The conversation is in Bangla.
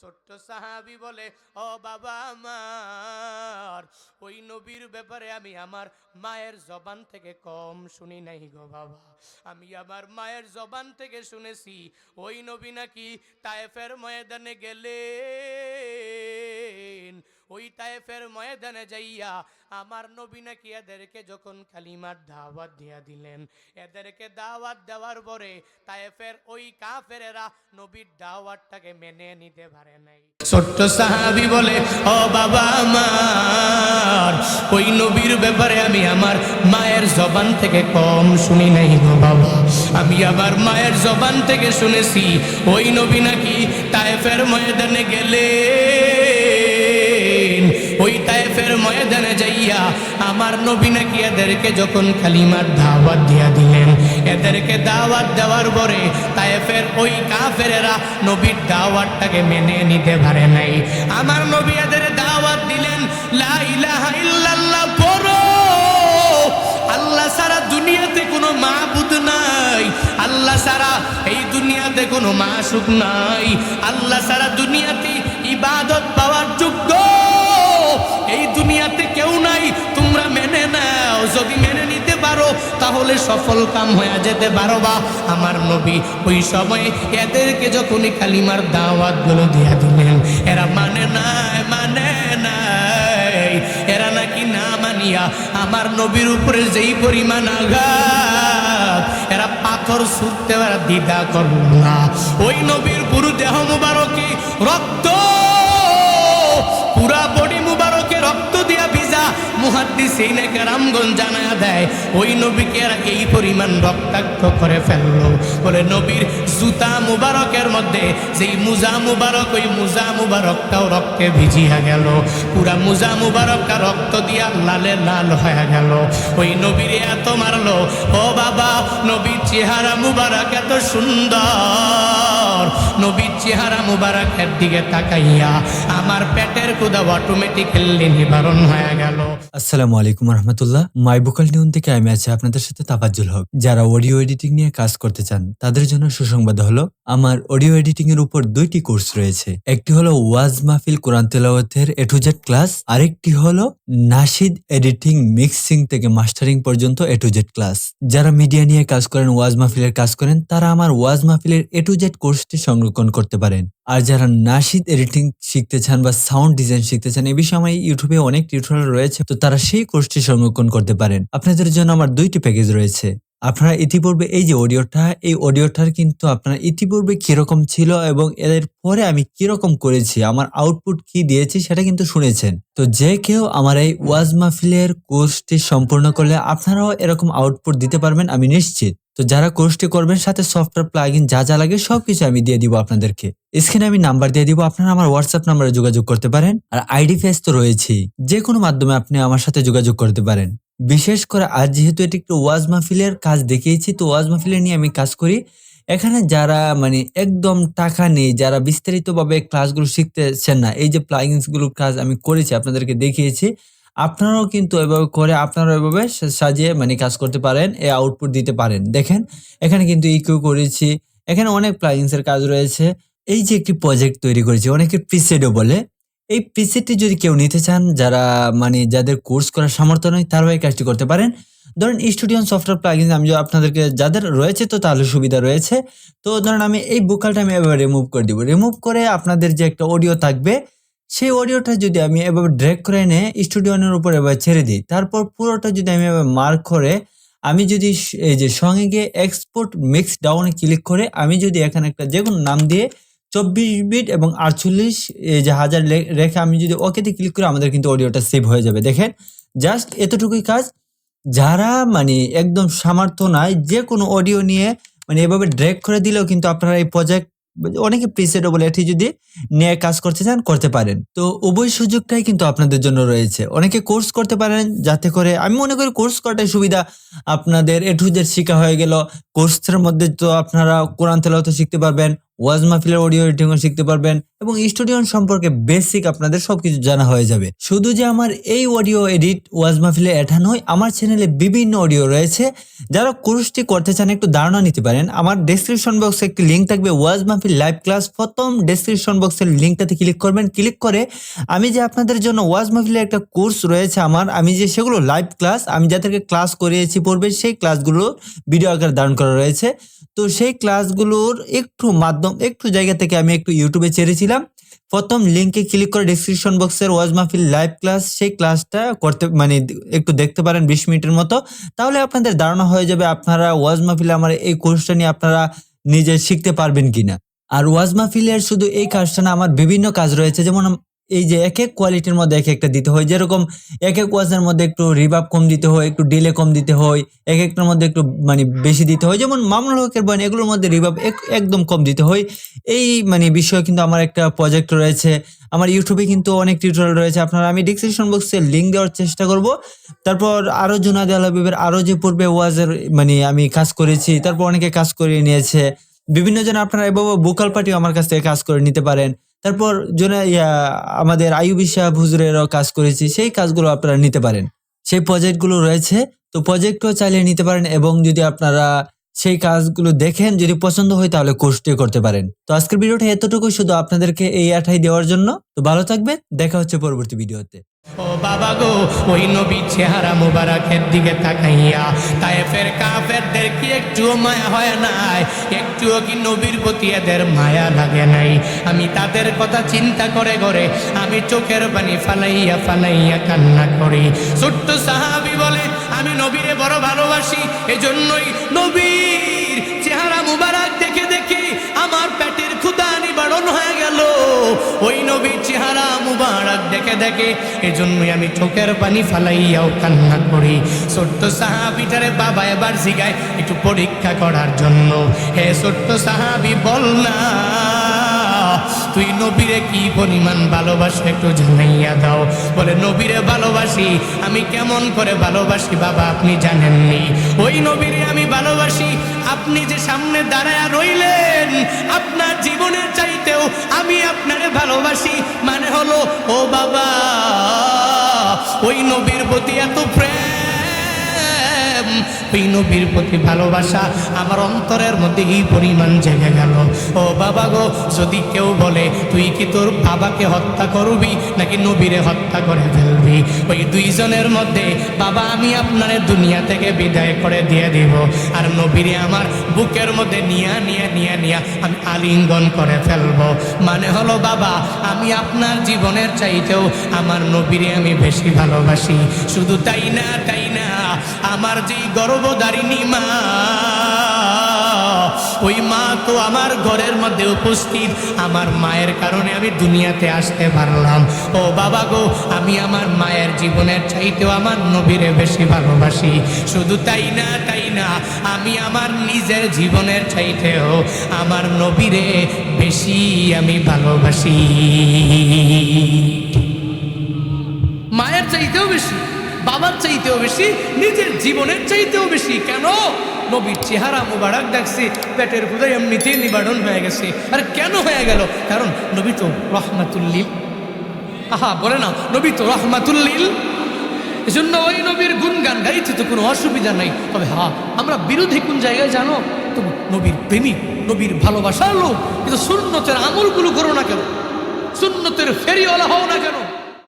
ছোট্ট সাহাবি বলে, ও বাবা আমার, ওই নবীর ব্যাপারে আমি আমার মায়ের জবান থেকে কম শুনি নাই গো বাবা। আমি আমার মায়ের জবান থেকে শুনেছি, ওই নবী নাকি তায়েফের ময়দানে ওই তায়েফের ময়দানে যাইয়া আমার নবী নাকি এদেরকে যখন কালিমার দাওয়াত দিয়া দিলেন, এদেরকে দাওয়াত দেওয়ার পরে ওই কাফেরেরা নবীর দাওয়াতটাকে মেনে নিতে পারে নাই। ছোট্ট সাহাবি বলে, ও বাবা আমার, ওই নবীর ব্যাপারে আমি আমার মায়ের জবান থেকে কম শুনি নাই গো বাবা। আমি আমার মায়ের জবান থেকে শুনেছি, ওই নবী নাকি তায়েফের ময়দানে গেলেন তায়েফের ময়দানে যাইয়া আমার নবী নাকি এদেরকে যখন খালিমার দাওয়াত দিয়া দিলেন, এদেরকে দাওয়াত দেওয়ার পরে তায়েফের ওই কাফেরেরা নবীর দাওয়াতটাকে মেনে নিতে পারে নাই। আমার নবী এদের দাওয়াত দিলেন আল্লাহ সারা দুনিয়াতে কোনো মাবুদ নাই। আল্লাহ সারা এই দুনিয়াতে কোনো মাসুক নাই। আল্লাহ সারা দুনিয়াতে ইবাদত পাওয়ার দুনিয়াতে কেউ নাই, তোমরা মেনে নাও। যদি মেনে নিতে পারো, তাহলে সফল কাম হয়ে যেতে পারো বা। আমার নবী ওই সময়ে এদেরকে যখনই কালিমার দাওয়াতগুলো দিয়া দিলেন, এরা মানে নাই মানে নাই। এরা নাকি না মানিয়া আমার নবীর উপরে যেই পরিমাণ আঘাত, এরা পাথর ছুটতে এরা দ্বিধা করল না। ওই নবীর পুরো দেহ মুবারকে, রক্ত পুরা বডি ভিজা মুহাদ্দিস এই রামগঞ্জ জানায়া দেয়, ওই নবীকে এরা এই পরিমাণ রক্তাক্ত করে ফেলল। বলে, নবীর জুতা মুবারকের মধ্যে, যেই মুজা মুবারক, ওই মুজা মুবারকটাও রক্তে ভিজিয়া গেল। পুরা মুজা মুবারকটা রক্ত দিয়া লালে লাল হয়ে গেল। ওই নবীর এত মারলো, ও বাবা, নবীর চেহারা মুবারক এত সুন্দর। নবীর চেহারা মুবারকের দিকে তাকাইয়া আমার পেটের কুদা অটোমেটিক্যালি নিবারণ হয়ে গেল। আসসালামু আলাইকুম রহমতুল্লাহ। মাই বুকাল নিউন থেকে আমি আছি আপনাদের সাথে তাবাজ্জুল হক। যারা অডিও এডিটিং নিয়ে কাজ করতে চান, তাদের জন্য সুসংবাদ হলো, আমার অডিও এডিটিং এর উপর দুইটি কোর্স রয়েছে। একটি হলো ওয়াজ মাহফিল কোরআন তেলাওয়াতের এ টু জেড ক্লাস আরেকটি হলো নাসিদ এডিটিং মিক্সিং থেকে মাস্টারিং পর্যন্ত এ টু জেড ক্লাস যারা মিডিয়া নিয়ে কাজ করেন, ওয়াজ মাহফিলের কাজ করেন, তারা আমার ওয়াজ মাহফিলের এ টু জেড কোর্সটি সংরক্ষণ করতে পারেন। আর যারা নাশিদ এডিটিং শিখতে চান বা সাউন্ড ডিজাইন শিখতে চান, এ বিষয়ে আমার ইউটিউবে অনেক টিউটোরিয়াল রয়েছে, তো তারা সেই কোর্সটি সংরক্ষণ করতে পারেন। আপনাদের জন্য আমার দুইটি প্যাকেজ রয়েছে। আপনারা ইতিপূর্বে এই যে অডিওটা, এই অডিওটার কিন্তু আপনারা ইতিপূর্বে কীরকম ছিল এবং এর পরে আমি কীরকম করেছি, আমার আউটপুট কি দিয়েছি সেটা কিন্তু শুনেছেন। তো যে কেউ আমার এই ওয়াজ মাহফিলের কোর্সটি সম্পূর্ণ করলে আপনারাও এরকম আউটপুট দিতে পারবেন, আমি নিশ্চিত। তো যারা কোর্সটি করবেন, সাথে সফটওয়্যার প্লাগইন যা যা লাগে সবকিছু আমি দিয়ে দিব আপনাদেরকে। স্ক্রিনে আমি নাম্বার দিয়ে দিব, আপনারা আমার হোয়াটসঅ্যাপ নাম্বারে যোগাযোগ করতে পারেন। আর আইডি ফেস তো রয়েছেই যে কোনো মাধ্যমে আপনি আমার সাথে যোগাযোগ করতে পারেন। বিশেষ করে আজ যেহেতু এটি একটু ওয়াজ মাহফিলের কাজ দেখিয়েছি, তো ওয়াজ মাহফিলের নিয়ে আমি কাজ করি। এখানে যারা মানে একদম টাকা নেই, যারা বিস্তারিতভাবে ক্লাসগুলো শিখতেছেন না, এই যে প্লাগিনসগুলোর কাজ আমি করেছি, আপনাদেরকে দেখিয়েছি। আপনারাও কিন্তু এভাবে করে আপনারা এভাবে সাজিয়ে মানে কাজ করতে পারেন, এ আউটপুট দিতে পারেন। দেখেন, এখানে কিন্তু ইকিউ করেছি, এখানে অনেক প্লাগিনস এর কাজ রয়েছে। এই যে একটি প্রজেক্ট তৈরি করেছি, অনেকে প্রিসেডও বলে। এই প্রিসেটটি যদি কেউ নিতে চান, যারা মানে যাদের কোর্স করার সামর্থ্য নয় তারাও এই কাজটি করতে পারেন। ধরেন স্টুডিও সফটওয়্যার প্লাগিন আমি আপনাদেরকে যাদের রয়েছে তো তাহলে সুবিধা রয়েছে। তো ধরেন আমি এই বুকালটা আমি এভাবে রিমুভ করে দিব। রিমুভ করে আপনাদের যে একটা অডিও থাকবে সেই অডিওটা যদি আমি এভাবে ড্র্যাগ করে এনে স্টুডিওনের উপর এভাবে ছেড়ে দিই, তারপর পুরোটা যদি আমি এভাবে মার্ক করে, আমি যদি এই যে সঙ্গে গিয়ে এক্সপোর্ট মিক্স ডাউনে ক্লিক করে, আমি যদি এখানে একটা যে কোনো নাম দিয়ে চব্বিশ বিট এবং আটচল্লিশ, এই যে হাজার রেখে আমি যদি ওকেতে ক্লিক করে, আমাদের কিন্তু অডিওটা সেভ হয়ে যাবে। দেখেন জাস্ট এতটুকুই কাজ। যারা মানে একদম সামর্থ্য নাই যে কোনো অডিও নিয়ে মানে এভাবে ড্র্যাগ করে দিলেও কিন্তু আপনারা এই প্রজেক্ট অনেকে প্রিসেটও এটি যদি নিয়ে কাজ করতে চান, করতে পারেন। তো উভয় সুযোগটাই কিন্তু আপনাদের জন্য রয়েছে। অনেকে কোর্স করতে পারেন, যাতে করে আমি মনে করি কোর্স করাটাই সুবিধা আপনাদের এ টু শিখা হয়ে গেল। কোর্সের মধ্যে তো আপনারা কোরআন তেলাও তো শিখতে পারবেন ওয়াজ মাহফিলের অডিও এডিটিংও শিখতে পারবেন এবং স্টুডিও সম্পর্কে বেসিক আপনাদের সবকিছু জানা হয়ে যাবে। শুধু যে আমার এই অডিও এডিট ওয়াজ মাহফিলে এঠা নয়, আমার চ্যানেলে বিভিন্ন অডিও রয়েছে। যারা কোর্সটি করতে চান, একটু ধারণা নিতে পারেন। আমার ডেসক্রিপশন বক্সে একটি লিঙ্ক থাকবে, ওয়াজ মাহফিল লাইভ ক্লাস প্রথম ডেসক্রিপশন বক্সের লিঙ্কটাতে ক্লিক করবেন। ক্লিক করে আমি যে আপনাদের জন্য ওয়াজ মাহফিলের একটা কোর্স রয়েছে আমার, আমি যে সেগুলো লাইভ ক্লাস আমি যাদেরকে ক্লাস করিয়েছি পড়বে, সেই ক্লাসগুলো ভিডিও আকারে ধারণ করা রয়েছে। তো সেই ক্লাসগুলোর একটু মাধ্যম, একটু জায়গা থেকে আমি একটু ইউটিউবে ছেড়েছিলাম। প্রথম লিঙ্কে ক্লিক করে ডিসক্রিপশন বক্সের ওয়াজ মাহফিল লাইভ ক্লাস সেই ক্লাসটা করতে মানে একটু দেখতে পারেন বিশ মিনিটের মতো। তাহলে আপনাদের ধারণা হয়ে যাবে আপনারা ওয়াজ মাহফিলে আমার এই কোর্সটা নিয়ে আপনারা নিজে শিখতে পারবেন কিনা। আর ওয়াজ মাহফিলের শুধু এই কাজটা না, আমার বিভিন্ন কাজ রয়েছে। যেমন এই যে এক এক কোয়ালিটির মধ্যে এক একটা দিতে হয়। যেরকম এক এক ওয়াজের মধ্যে একটু রিভাব কম দিতে হয়, একটু ডিলে কম দিতে হয়, এক একটার মধ্যে একটু মানে বেশি দিতে হয়। যেমন মামুল হকের বয়ান, এগুলোর মধ্যে রিভাব একদম কম দিতে হয়। এই মানে বিষয়ে কিন্তু আমার একটা প্রজেক্ট রয়েছে। আমার ইউটিউবে কিন্তু অনেক টিউটোরিয়াল রয়েছে। আপনারা আমি ডিসক্রিপশন বক্সে লিঙ্ক দেওয়ার চেষ্টা করব। তারপর আরও জুনাদ আল হাবিবের আরও যে পূর্বে ওয়াজের মানে আমি কাজ করেছি, তারপর অনেকে কাজ করে নিয়েছে। বিভিন্ন জন আপনারা এভাবে বোকাল পার্টিও আমার কাছ থেকে কাজ করে নিতে পারেন। তারপর জন আমাদের আইউবি সাহেব হুজুরেরও কাজ করেছি, সেই কাজগুলো আপনারা নিতে পারেন। সেই প্রজেক্টগুলো রয়েছে, তো প্রজেক্টও চালিয়ে নিতে পারেন এবং যদি আপনারা সেই কাজগুলো দেখেন, যদি পছন্দ হয় তাহলে কোর্সটি করতে পারেন। তো আজকের ভিডিওটা এতটুকুই, শুধু আপনাদেরকে এই আঠাই দেওয়ার জন্য। তো ভালো থাকবেন, দেখা হচ্ছে পরবর্তী ভিডিওতে। ও বাবা গো, ওই নবীর চেহারা মুবারকের দিকে তাকাইয়া কাফেরদের কি একটুও মায়া হয় নাই? একটুও কি নবীর প্রতি এদের মায়া লাগে নাই? আমি তাদের কথা চিন্তা করে করে আমি চোখের পানি ফালাইয়া ফালাইয়া কান্না করি। ছোট্ট সাহাবি বলে, আমি নবীরে বড় ভালোবাসি, এজন্যই নবীর চেহারা মুবারক দেখে দেখে আমার পেটের ক্ষুদা নিবারণ হয়ে গেল। ওই নবীর চেহারা মুবারক দেখে দেখে এজন্যই আমি চোখের পানি ফালাইয়াও কান্না করি। ছোট্ট সাহাবিটারে বাবা এবার জিগায় একটু পরীক্ষা করার জন্য। হে ছোট্ট সাহাবি, বল না, তুই নবীরে কি পরিমাণ ভালোবাসি একটু জানাইয়া দাও। বলে, নবীরে ভালোবাসি, আমি কেমন করে ভালোবাসি বাবা, আপনি জানেননি? ওই নবীরে আমি ভালোবাসি আপনি যে সামনে দাঁড়ায় রইলেন, আপনার জীবনের চাইতেও আমি আপনার ভালোবাসি। মানে হলো, ও বাবা, ওই নবীর প্রতি এত প্রেম। ওই নবীর প্রতি ভালোবাসা আমার অন্তরের মধ্যে এই পরিমাণ জেগে গেল। ও বাবা গো, যদি কেউ বলে, তুই কি তোর বাবাকে হত্যা করবি নাকি নবীরে হত্যা করে ফেলবি? ওই দুইজনের মধ্যে, বাবা, আমি আপনার দুনিয়া থেকে বিদায় করে দিয়ে দিব। আর নবীরে আমার বুকের মধ্যে নিয়া নিয়া নিয়া নিয়া আমি আলিঙ্গন করে ফেলব। মানে হলো, বাবা, আমি আপনার জীবনের চাইতেও আমার নবীরে আমি বেশি ভালোবাসি। শুধু তাই না তাই না, আমার যেই গর্ভধারিণী মা। ওই মা তো আমার ঘরের মধ্যে উপস্থিত। আমার মায়ের কারণে আমি দুনিয়াতে আসতে পারলাম। ও বাবা গো, আমি আমার মায়ের জীবনের চাইতেও আমার নবীরে বেশি ভালোবাসি। শুধু তাই না তাই না, আমি আমার নিজের জীবনের চাইতেও আমার নবীরে বেশি আমি ভালোবাসি। মায়ের চাইতেও বেশি। বাবার চাইতেও বেশি, নিজের জীবনের চাইতেও বেশি। কেন? নবীর চেহারা মুবারক দেখছে, পেটের হৃদয় এমনিতেই নিবারণ হয়ে গেছে। আর কেন হয়ে গেল? কারণ নবী তো রহমাতুল্লিল। আহা, বলে না নবী তো রহমাতুল্লিল। এজন্য ওই নবীর গুণগান গাইতে তো কোনো অসুবিধা নাই। তবে হা, আমরা বিরোধী কোন জায়গায় জানো? তো নবীর প্রেমিক নবীর ভালোবাসার লোক। কিন্তু সুন্নতের আমলগুলো করো না কেন? সুন্নতের ফেরিওয়ালা হও না কেন?